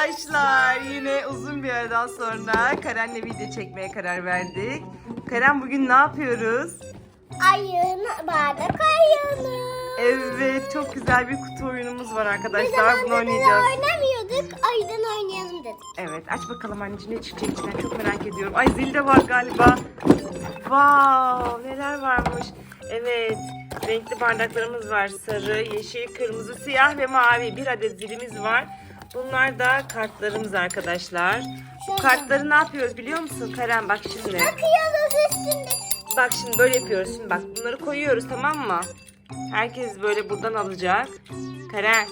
arkadaşlar. Yine uzun bir aradan sonra Karen'le video çekmeye karar verdik. Karen bugün ne yapıyoruz? Ayın bardak ayını. Evet çok güzel bir kutu oyunumuz var arkadaşlar. Bunu oynayacağız. oynamıyorduk. Aydan oynayalım dedik. Evet aç bakalım anneciğim ne çıkacak içinden çok merak ediyorum. Ay zil de var galiba. Wow neler varmış. Evet renkli bardaklarımız var. Sarı, yeşil, kırmızı, siyah ve mavi. Bir adet zilimiz var. Bunlar da kartlarımız arkadaşlar. Bu kartları ne yapıyoruz biliyor musun Karen? Bak şimdi. Bakıyoruz üstünde. Bak şimdi böyle yapıyoruz. Şimdi bak bunları koyuyoruz tamam mı? Herkes böyle buradan alacak. Karen.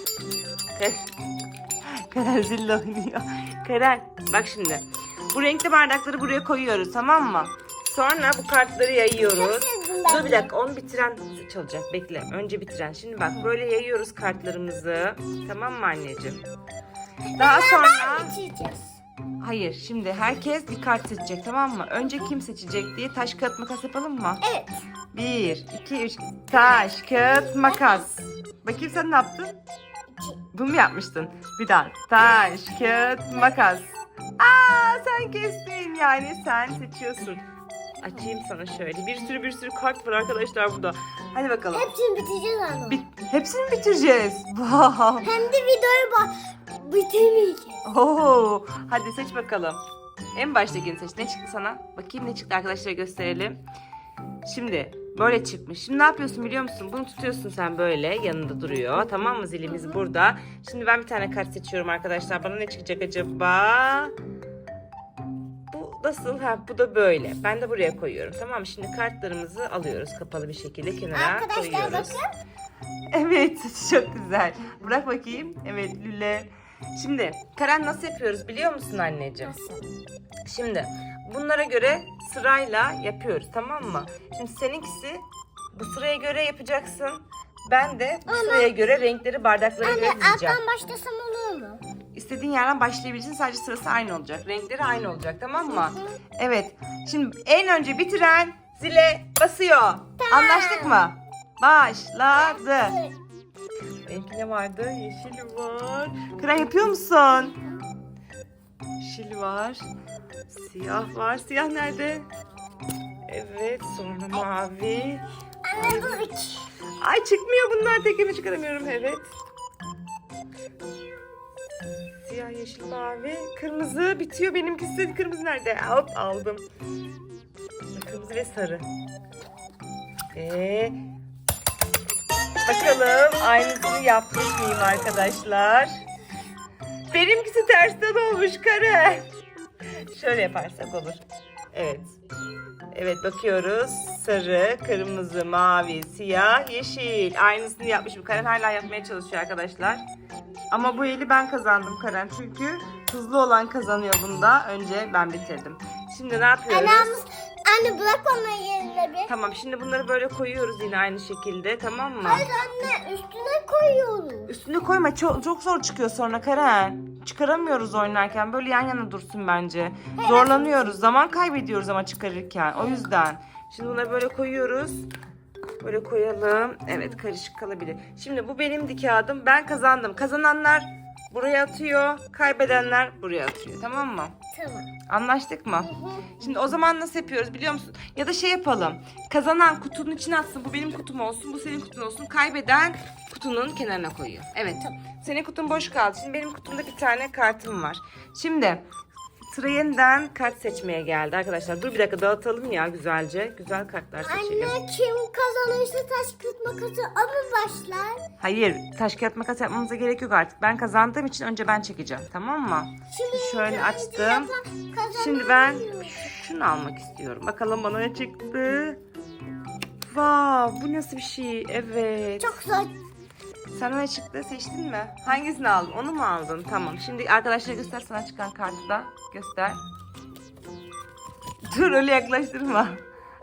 Karen zille oynuyor. Karen bak şimdi. Bu renkli bardakları buraya koyuyoruz tamam mı? Sonra bu kartları yayıyoruz. Dur bir dakika onu bitiren çalacak. Bekle. Önce bitiren. Şimdi bak böyle yayıyoruz kartlarımızı. Tamam mı anneciğim? Daha sonra... Hayır şimdi herkes bir kart seçecek tamam mı? Önce kim seçecek diye taş kağıt makas yapalım mı? Evet. Bir, iki, üç. Taş, kağıt, makas. Bakayım sen ne yaptın? Bunu mu yapmıştın? Bir daha. Taş, kağıt, makas. Aa sen kestin yani sen seçiyorsun. Açayım sana şöyle. Bir sürü bir sürü kart var arkadaşlar burada. Hadi bakalım. Hepsini bitireceğiz anne. Bit hepsini mi bitireceğiz? Wow. Hem de videoyu bak bitirmeyeceğiz. Oo, hadi seç bakalım. En baştakini seç. Ne çıktı sana? Bakayım ne çıktı arkadaşlara gösterelim. Şimdi böyle çıkmış. Şimdi ne yapıyorsun biliyor musun? Bunu tutuyorsun sen böyle yanında duruyor. Tamam mı? Zilimiz burada. Şimdi ben bir tane kart seçiyorum arkadaşlar. Bana ne çıkacak acaba? Bu nasıl? Ha bu da böyle. Ben de buraya koyuyorum. Tamam mı? Şimdi kartlarımızı alıyoruz kapalı bir şekilde kenara Arkadaşlar koyuyoruz. bakın. Evet çok güzel. Bırak bakayım. Evet Lüle. Şimdi Karen nasıl yapıyoruz biliyor musun anneciğim? Nasıl? Şimdi bunlara göre sırayla yapıyoruz tamam mı? Şimdi seninkisi bu sıraya göre yapacaksın. Ben de bu Ama- sıraya göre renkleri bardaklara Anne göre dizeceğim. alttan başlasam olur mu? İstediğin yerden başlayabilirsin sadece sırası aynı olacak. Renkleri aynı olacak tamam mı? Evet. Şimdi en önce bitiren zile basıyor. Anlaştık mı? Başladı. Benimki ne vardı? Yeşil var. Kıran yapıyor musun? Yeşil var. Siyah var. Siyah nerede? Evet sonra mavi. Anne bu üç. Ay çıkmıyor bunlar tekimi çıkaramıyorum evet. Siyah, yeşil, mavi, kırmızı bitiyor. Benimkisi kırmızı nerede? Hop aldım. Kırmızı ve sarı. Ve bakalım aynısını yapmış mıyım arkadaşlar? Benimkisi tersten olmuş kare. Şöyle yaparsak olur. Evet. Evet bakıyoruz. Sarı, kırmızı, mavi, siyah, yeşil. Aynısını yapmışım. Karen hala yapmaya çalışıyor arkadaşlar. Ama bu eli ben kazandım Karen. Çünkü hızlı olan kazanıyor bunda. Önce ben bitirdim. Şimdi ne yapıyoruz? Anne, anne bırak onu yerine bir. Tamam şimdi bunları böyle koyuyoruz yine aynı şekilde tamam mı? Hayır anne üstüne koyuyoruz. Üstüne koyma çok, çok zor çıkıyor sonra Karen. Çıkaramıyoruz oynarken böyle yan yana dursun bence. Zorlanıyoruz zaman kaybediyoruz ama çıkarırken o yüzden. Şimdi bunları böyle koyuyoruz. Böyle koyalım. Evet karışık kalabilir. Şimdi bu benimdi kağıdım. Ben kazandım. Kazananlar buraya atıyor. Kaybedenler buraya atıyor. Tamam mı? Tamam. Anlaştık mı? Şimdi o zaman nasıl yapıyoruz biliyor musun? Ya da şey yapalım. Kazanan kutunun içine atsın. Bu benim kutum olsun. Bu senin kutun olsun. Kaybeden kutunun kenarına koyuyor. Evet. Senin kutun boş kaldı. Şimdi benim kutumda bir tane kartım var. Şimdi sıra yeniden kart seçmeye geldi arkadaşlar. Dur bir dakika dağıtalım ya güzelce. Güzel kartlar seçelim. Anne kim kazanırsa taş kıt makası o mu başlar? Hayır taş kağıt makas yapmamıza gerek yok artık. Ben kazandığım için önce ben çekeceğim. Tamam mı? Şimdi Şöyle açtım. Şimdi ben şunu almak istiyorum. Bakalım bana ne çıktı. Wow, bu nasıl bir şey? Evet. Çok zor. Sana ne çıktı? Seçtin mi? Hangisini aldın? Onu mu aldın? Tamam. Şimdi arkadaşlara göster sana çıkan kartı da. Göster. Dur öyle yaklaştırma.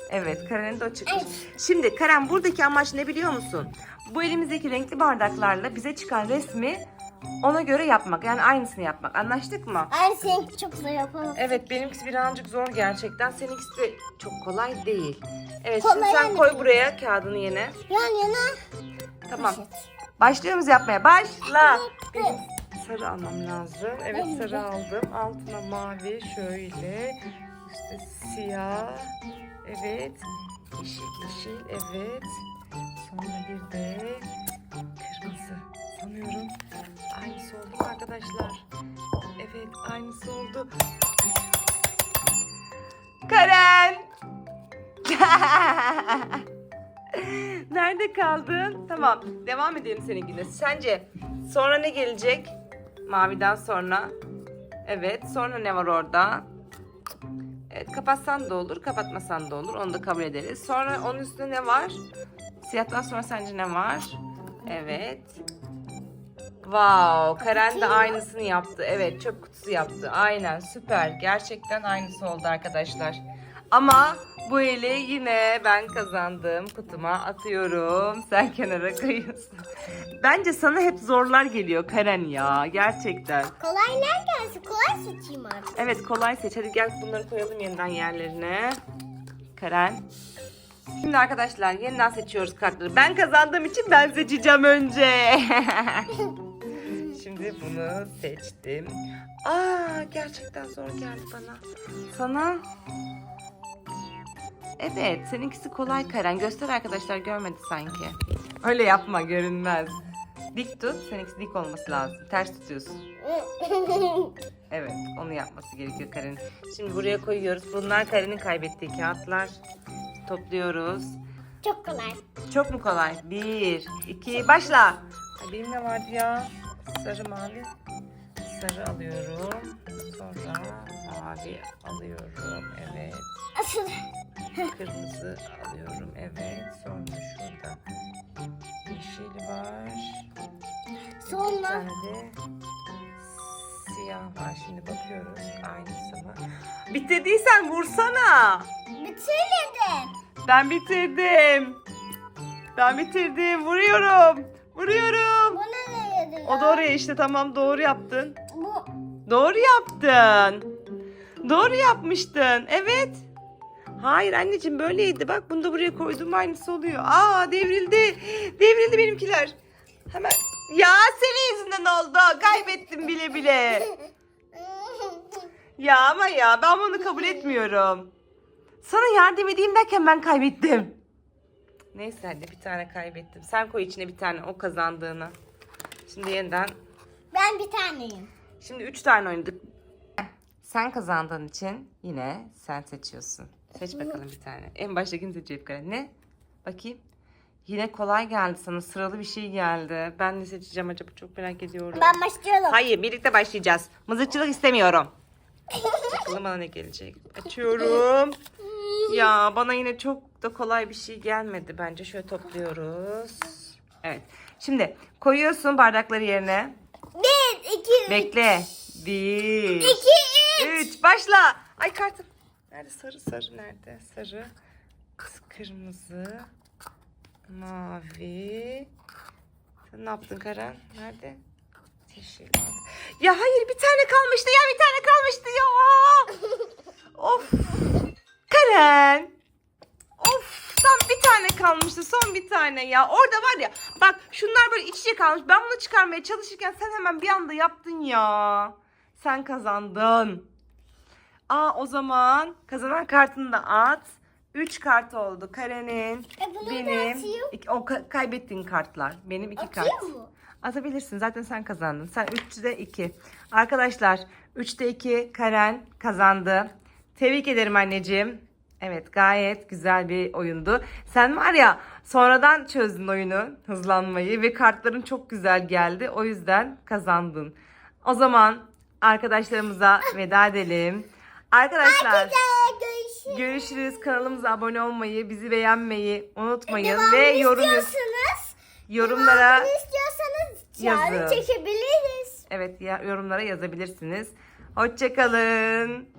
Evet, Karen'in de o çıkmış. Şimdi Karen buradaki amaç ne biliyor musun? Bu elimizdeki renkli bardaklarla bize çıkan resmi ona göre yapmak. Yani aynısını yapmak. Anlaştık mı? Anne seninki çok zor yapamam. Evet benimkisi birazcık zor gerçekten. Seninkisi de çok kolay değil. Evet Kolay şimdi sen yani. koy buraya kağıdını yine. Yan yana. Tamam. poşet. Başlıyor muyuz yapmaya? Başla. Sarı almam lazım. Evet sarı aldım. Altına mavi şöyle. İşte siyah. Evet. Yeşil yeşil. Evet. Sonra bir de kırmızı. Sanıyorum aynısı oldu arkadaşlar? Evet aynısı oldu. Karen! Nerede kaldın? Tamam. Devam edelim seninkine. Sence sonra ne gelecek? Maviden sonra. Evet. Sonra ne var orada? Evet, kapatsan da olur, kapatmasan da olur. Onu da kabul ederiz. Sonra onun üstünde ne var? Siyahtan sonra sence ne var? Evet. Wow, Karen de aynısını yaptı. Evet, çöp kutusu yaptı. Aynen, süper. Gerçekten aynısı oldu arkadaşlar. Ama bu eli yine ben kazandım. Kutuma atıyorum. Sen kenara koyuyorsun. Bence sana hep zorlar geliyor Karen ya. Gerçekten. Kolaylar gelsin. Kolay seçeyim artık. Evet kolay seç. Hadi gel bunları koyalım yeniden yerlerine. Karen. Şimdi arkadaşlar yeniden seçiyoruz kartları. Ben kazandığım için ben seçeceğim önce. Şimdi bunu seçtim. Aa gerçekten zor geldi bana. Sana Evet, seninkisi kolay Karen. Göster arkadaşlar görmedi sanki. Öyle yapma görünmez. Dik tut. Seninkisi dik olması lazım. Ters tutuyorsun. Evet, onu yapması gerekiyor Karen'in. Şimdi buraya koyuyoruz. Bunlar Karen'in kaybettiği kağıtlar. Topluyoruz. Çok kolay. Çok mu kolay? Bir, iki, başla. Ay, Benim ne vardı ya? Sarı, mavi. Sarı alıyorum. Sonra mavi alıyorum. Evet. Asıl. Kırmızı alıyorum. Evet. Sonra şurada yeşil var. Bir Sonra tane de siyah var. Şimdi bakıyoruz. Aynısı mı? Bitirdiysen vursana. bitirmedim. Ben bitirdim. Ben bitirdim. Vuruyorum. Vuruyorum. Bu nereye ya? O da oraya işte tamam doğru yaptın. Bu Doğru yaptın. Doğru yapmıştın. Evet. Hayır anneciğim böyleydi. Bak bunu da buraya koydum aynısı oluyor. Aa devrildi. Devrildi benimkiler. Hemen. Ya senin yüzünden oldu. Kaybettim bile bile. Ya ama ya ben bunu kabul etmiyorum. Sana yardım edeyim derken ben kaybettim. Neyse hadi bir tane kaybettim. Sen koy içine bir tane o kazandığını. Şimdi yeniden. ben bir taneyim. Şimdi üç tane oynadık. Sen kazandığın için yine sen seçiyorsun. Seç bakalım bir tane. En başta kim seçecek Karen? Ne? Bakayım. Yine kolay geldi sana. Sıralı bir şey geldi. Ben ne seçeceğim acaba? Çok merak ediyorum. Ben başlıyorum. Hayır birlikte başlayacağız. Mızıkçılık istemiyorum. Bakalım bana ne gelecek. Açıyorum. Ya bana yine çok da kolay bir şey gelmedi. Bence şöyle topluyoruz. Evet. Şimdi koyuyorsun bardakları yerine. Bir, iki, Bekle. Bir. iki, üç. Üç. Başla. Ay kartım. Nerede sarı sarı nerede? Sarı. Kırmızı. Mavi. Sen ne yaptın Karen? Nerede? Yeşil. Ya hayır bir tane kalmıştı ya bir tane kalmıştı ya. of. Karen. Of tam bir tane kalmıştı son bir tane ya. Orada var ya bak şunlar böyle iç içe kalmış. Ben bunu çıkarmaya çalışırken sen hemen bir anda yaptın ya. Sen kazandın. Aa o zaman kazanan kartını da at. 3 kart oldu. Karen'in, E, bunları da benim, atayım. iki- o ka- kaybettiğin kartlar. Benim iki Atayım kart. mı? Atabilirsin. Zaten sen kazandın. Sen 3'te 2. Arkadaşlar 3'te 2 Karen kazandı. Tebrik ederim anneciğim. Evet gayet güzel bir oyundu. Sen var ya sonradan çözdün oyunu hızlanmayı ve kartların çok güzel geldi. O yüzden kazandın. O zaman arkadaşlarımıza veda edelim. Arkadaşlar Görüşürüz. görüşürüz. Kanalımıza abone olmayı, bizi beğenmeyi unutmayın Devamını ve yorum istiyorsanız, yorumlara istiyorsanız yazın. çekebiliriz. Evet yorumlara yazabilirsiniz. Hoşçakalın.